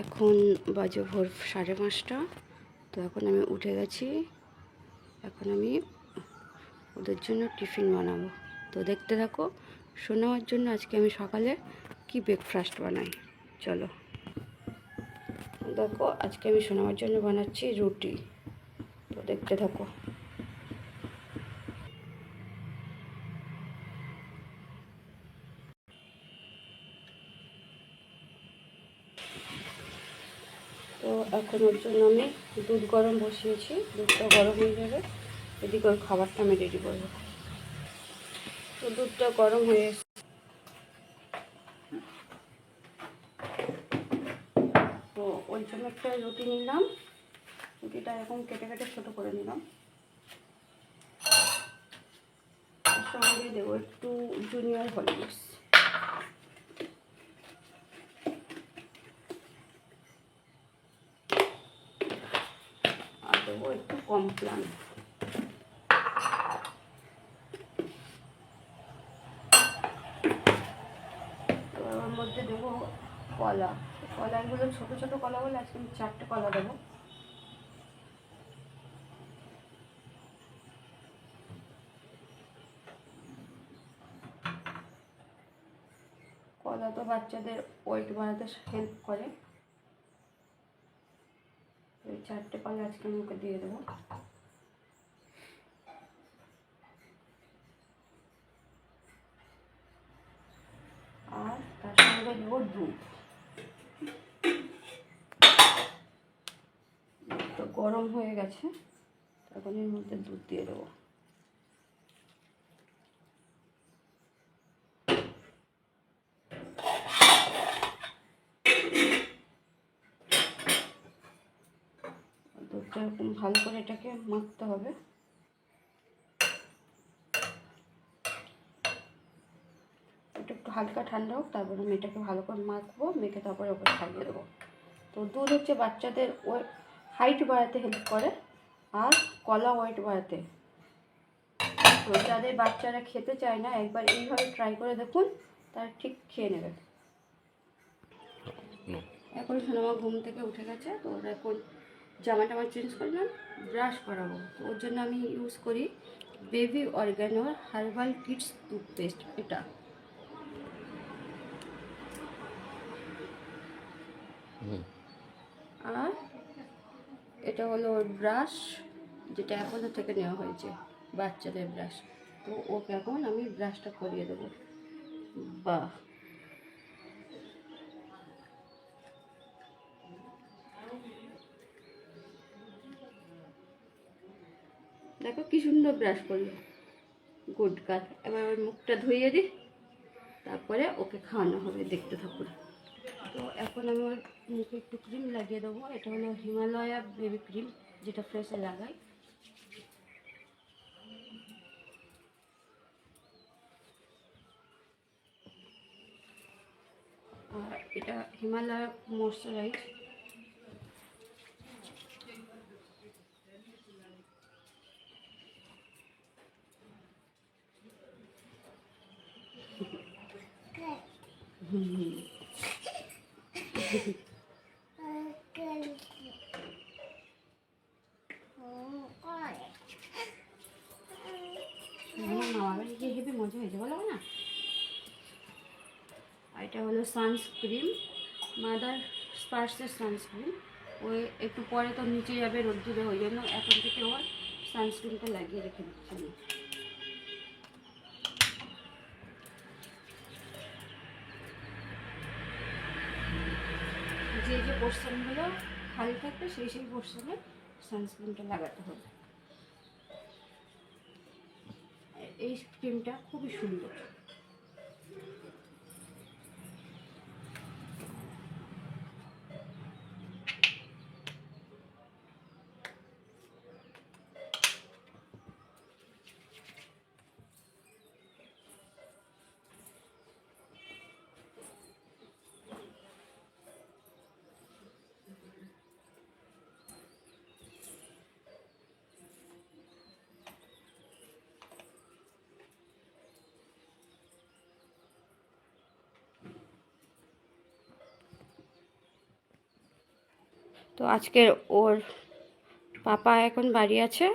এখন বাজে ভোর সাড়ে পাঁচটা। তো এখন আমি উঠে গেছি। এখন আমি ওদের জন্য টিফিন বানাবো। তো দেখতে থাকো শোনাবার জন্য আজকে আমি সকালে কি ব্রেকফাস্ট বানাই। চলো। দেখো, আজকে আমি শোনাবার জন্য বানাচ্ছি রুটি। তো দেখতে থাকো। তো এখন ওর জন্য আমি দুধ গরম বসিয়েছি। দুধটা গরম হয়ে যাবে এদিকে ওর খাবারটা আমি রেডি করব। তো দুধটা গরম হয়ে তো ওই জন্য একটা রুটি নিলাম। রুটিটা এরকম কেটে কেটে ছোটো করে নিলাম। সঙ্গে দেবো একটু জুনিয়র হলিক্স আর দেবো একটু কমপ্লান ওর মধ্যে দেবো কলা। কলাগুলো, ছোটো ছোটো কলা বলে আজকে আমি চারটে কলা দেবো। কলা তো বাচ্চাদের ওয়েট বাড়াতে হেল্প করে। চারটে পাল আজকে আমি ওকে দিয়ে দেবো। আর তার সঙ্গে দেবো দুধ। তো গরম হয়ে গেছে তখন এর মধ্যে দুধ দিয়ে দেবো দুধটা এরকম ভালো করে এটাকে মাখতে হবে। এটা একটু হালকা ঠান্ডা হোক তারপরে আমি এটাকে ভালো করে মাখবো মেখে তারপরে ওকে খাইয়ে দেবো। তো দুধ হচ্ছে বাচ্চাদের ওয়েট হাইট বাড়াতে হেল্প করে আর কলা ওয়েট বাড়াতে। তো যাদের বাচ্চারা খেতে চায় না একবার এইভাবে ট্রাই করে দেখুন তারা ঠিক খেয়ে নেবে। এখন সোনামা ঘুম থেকে উঠে গেছে তো ওরা এখন জামা টামা চেঞ্জ করলাম ব্রাশ করাবো। তো ওর জন্য আমি ইউজ করি বেবি অর্গ্যানোর হার্বাল কিডস টুথপেস্ট এটা। আর এটা হলো ওর ব্রাশ যেটা এখনও থেকে নেওয়া হয়েছে বাচ্চাদের ব্রাশ তো ওকে এখন আমি ব্রাশটা করিয়ে দেবো। বাহ। দেখো কি সুন্দর ব্রাশ করল গুড কাজ এবার ওর মুখটা ধুইয়ে দিই। তারপরে ওকে খাওয়ানো হবে দেখতে থাকুন। তো এখন আমি ওর মুখে একটু ক্রিম লাগিয়ে দেবো। এটা হলো হিমালয়া বেবি ক্রিম যেটা ফ্রেশে লাগাই। আর এটা হিমালয়া ময়শ্চারাইজ হুম আমার যে হেবি মজা হয়েছে, বলো না? আর এটা হলো সানস্ক্রিন মাদার স্পার্সের সানস্ক্রিন ওই একটু পরে তো নিচে যাবে রোদ্দুরে, ওই জন্য এখন থেকে ওর সানস্ক্রিনটা লাগিয়ে রেখে দিচ্ছি যে যে পোর্শনগুলো খালি থাকবে, সেই সেই পোর্শনে সানস্ক্রিনটা লাগাতে হবে। এই ক্রিমটা খুবই সুন্দর। তো আজকে ওর পাপা এখন বাড়ি আছে,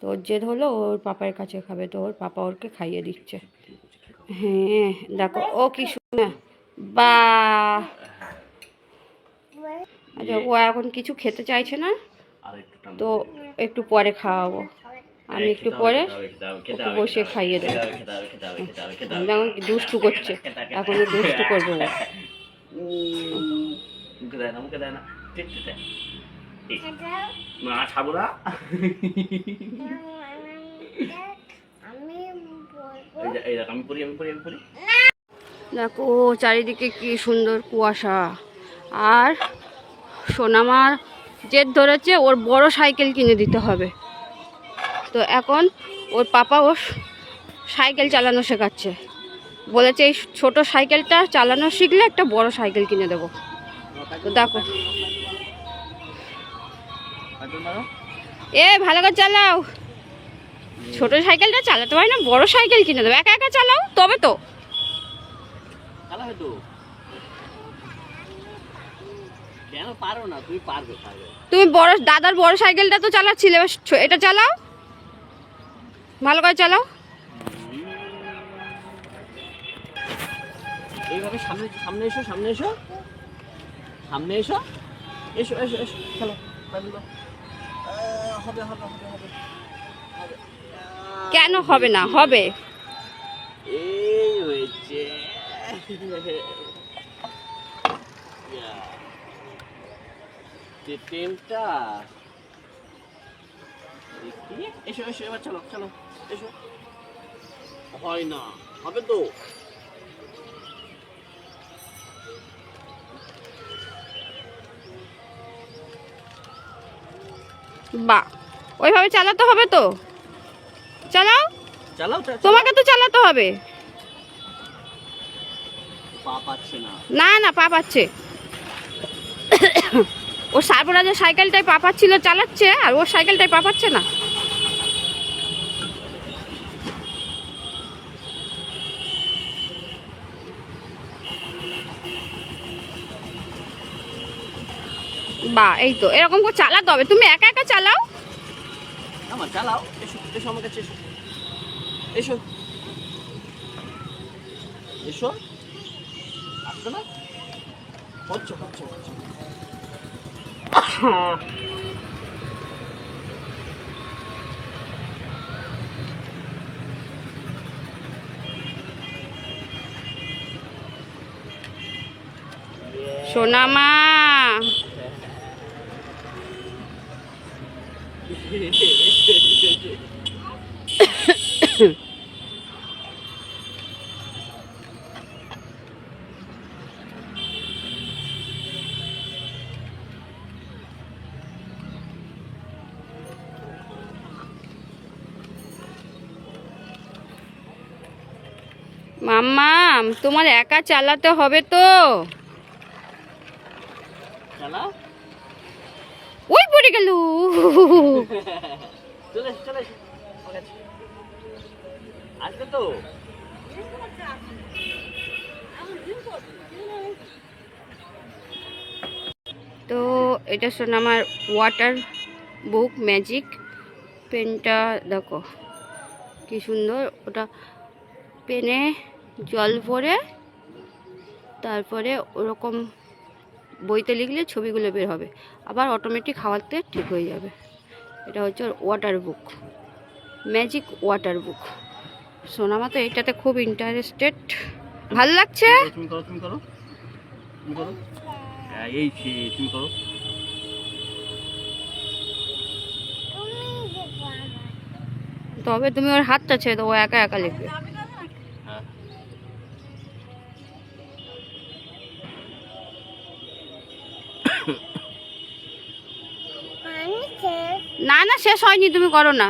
তো ওর জেদ হলো ওর পাপার কাছে খাবে, তো ওর পাপা ওরকে খাইয়ে দিচ্ছে। হ্যাঁ দেখো, ও কি শুনে, বা। আচ্ছা ও এখন কিছু খেতে চাইছে না? তো একটু পরে খাওয়াবো। আমি একটু পরে বসে খাইয়ে দেবো। দুষ্টু করছে। এখন দুষ্টু করবে না। মুখে দেয় খাব না? আমি বলব এই দেখ, এই দেখ আমি পড়ি আমি পড়ি আমি পড়ি দেখো চারিদিকে কি সুন্দর কুয়াশা। আর সোনামার জেদ ধরেছে ওর বড় সাইকেল কিনে দিতে হবে। তো এখন ওর পাপা ও সাইকেল চালানো শেখাচ্ছে। বলেছে এই ছোট সাইকেলটা চালানো শিখলে একটা বড় সাইকেল কিনে দেবো। তো দেখো। এ ভালো করে চালাও। ছোট সাইকেলটা চালাতে পারি না বড় সাইকেল কিনে দেবো। একা একা চালাও তবে তো। তুমি বড় দাদার বড় সাইকেলটা তো চালাচ্ছিলে এটা চালাও। ভালো করে চালাও। এইভাবে সামনে সামনে এসো সামনে এসো। সামনে এসো। এসো এসো এসো। আহ, হবে হবে হবে হবে। হবে কেন হবে না? হবে। এই হয়েছে। টেনটা দেখি এসো এসো এবার চলো চলো এসো। হয় না হবে তো। বা ওইভাবে চালাতে হবে তো? চালাও। চালাও তোমাকে তো চালাতে হবে। না। না পা পাচ্ছে। ও সারবরাজের সাইকেলটাই পা পাচ্ছিল চালাচ্ছে আর ওর সাইকেলটাই পা পাচ্ছে না। বা এই তো এরকম করে চালাতে হবে। তুমি একা একা চালাও? আমার চালাও। এসো এসো আমার কাছে এসো। এসো। এসো। আসবে না? হচ্ছে হচ্ছে হচ্ছে। সোনামা মাম্মাম তোমার একা চালাতে হবে তো। পড়ে গেল। আসবে তো? তো এটা শোন আমার ওয়াটার বুক ম্যাজিক পেনটা দেখো। কি সুন্দর ওটা পেনে জল ভরে তারপরে ওরকম বইতে লিখলে ছবিগুলো বের হবে। আবার অটোমেটিক হাওয়াতে ঠিক হয়ে যাবে। এটা হচ্ছে water book magic water book সোনামা তো এটাতে খুব ইন্টারেস্টেড ভালো লাগছে? তুমি করো তুমি করো। তুমি করো। হ্যাঁ, এই তুমি করো। তবে তুমি ওর হাতটা ছেড়ে ও একা একা লিখবে। হ্যাঁ আমি শেষ না না শেষ হয়নি তুমি করো না।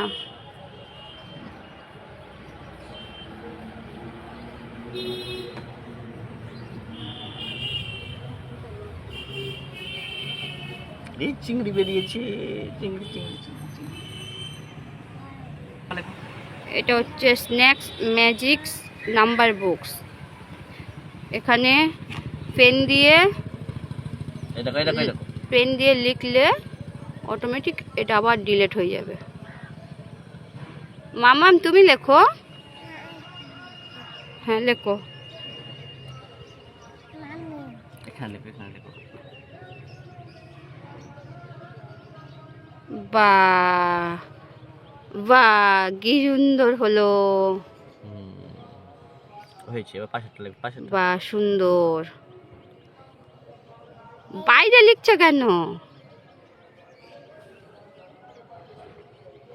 এই চিংড়ি বেরিয়েছে চিংড়ি চিংড়ি এটা হচ্ছে স্ন্যাক্স ম্যাজিক্স নাম্বার বুকস এখানে পেন দিয়ে পেন দিয়ে লিখলে অটোমেটিক এটা আবার ডিলেট হয়ে যাবে। মামাম তুমি লেখো। হ্যাঁ লেখো। বা বা কি সুন্দর হলো। হয়েছে বা সুন্দর। বাইরে লিখছে কেন?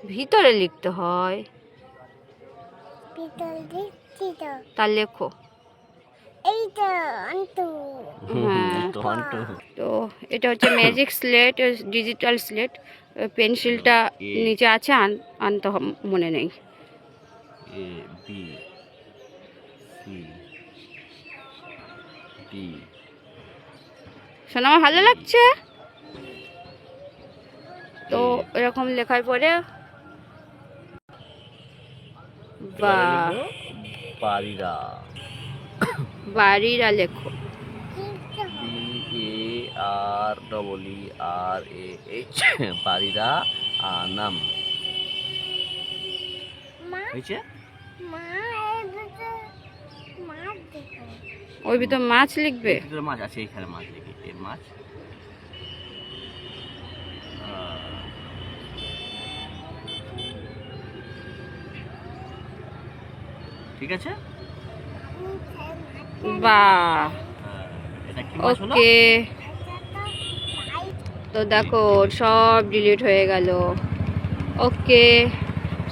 ভিতরে লিখতে হয়। পিতল দিচ্ছি তো। তা লেখো। তো হ্যাঁ। তো এটা হচ্ছে ম্যাজিক স্লেট ডিজিটাল স্লেট পেন্সিলটা নিচে আছে আন- আনতে মনে নেই। A B C D. শোনা আমার ভালো লাগছে? তো এরকম লেখার পরে বা পারিরা বাড়িরা লেখো B A R double E R A H Anam হয়েছে ওই ভিতর মাছ লিখবে? মাছ আছে এখানে মাছ এ মাছ। ঠিক আছে? বা হ্যাঁ, ওকে। তো দেখো সব ডিলিট হয়ে গেল। ওকে।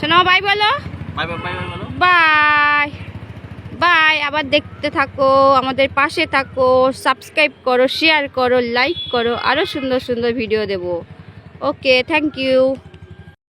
শোনো বাই বলো। বাই বাই আবার দেখতে থাকো আমাদের পাশে থাকো সাবস্ক্রাইব করো শেয়ার করো লাইক করো আরও সুন্দর সুন্দর ভিডিও দেবো। Okay thank you.